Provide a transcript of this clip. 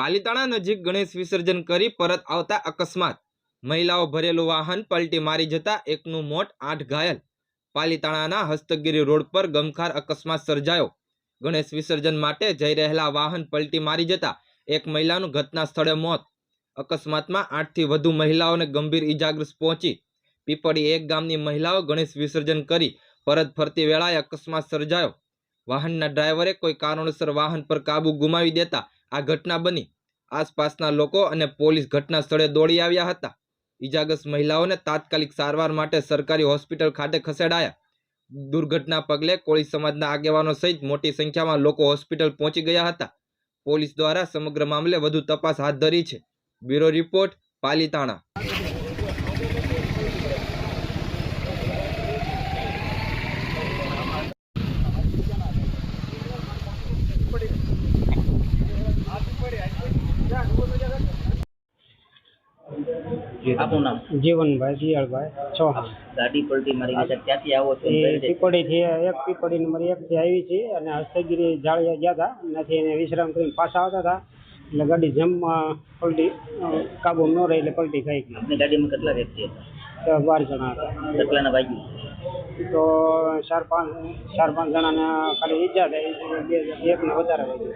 પાલીતાણા નજીક ગણેશ વિસર્જન કરી પરત આવતા અકસ્માત. મહિલાઓ ભરેલું વાહન પલટી મારી જતા એકનું મોત આઠ ઘાયલ. પાલીતાણાના હસ્તગીરી રોડ પર ગમખાર અકસ્માત સર્જાયો. ગણેશ વિસર્જન માટે જઈ રહેલા વાહન પલટી મારી જતા એક મહિલાનું ઘટના સ્થળે મોત. અકસ્માતમાં આઠથી વધુ મહિલાઓને ગંભીર ઇજાગ્રસ્ત પહોંચી. પીપળી એક ગામની મહિલાઓ ગણેશ વિસર્જન કરી પરત ફરતી વેળાએ અકસ્માત સર્જાયો. વાહનના ડ્રાઈવરે કોઈ કારણોસર વાહન પર કાબુ ગુમાવી દેતા આ ઘટના બની. આસપાસના લોકો અને પોલીસ ઘટના સ્થળે દોડી આવ્યા હતા. ઈજાગ્રસ્ત મહિલાઓને તાત્કાલિક સારવાર માટે સરકારી હોસ્પિટલ ખાતે ખસેડાયા. દુર્ઘટના પગલે કોળી સમાજના આગેવાનો સહિત મોટી સંખ્યામાં લોકો હોસ્પિટલ પહોંચી ગયા હતા. પોલીસ દ્વારા સમગ્ર મામલે વધુ તપાસ હાથ ધરી છે. Bureau report Palitana. આપનું નામ? જીવનભાઈ જીયાળભાઈ ચૌહાણ. ગાડી પલટી મારી ગઈ છે. ક્યાંથી આવો છો? એ પીપળીથી એક પીપળી નંબર એકથી આવી છે અને હસ્તગીરી જાળિયા ગયા હતા. ત્યાંથી એને વિશ્રામ કરીને પાછા આવતા હતા. એટલે ગાડી જેમ પલટી કાબુ ન રહી એટલે પલટી ખાઈ ગઈ. આપની ગાડીમાં કેટલા વ્યક્તિ હતા? બાર જણા હતા. કેટલાના વાગ્યું તો ચાર પાંચ ચાર પાંચ જણાને ખાલી ઈજા થઈ બે એકને વધારે વાગી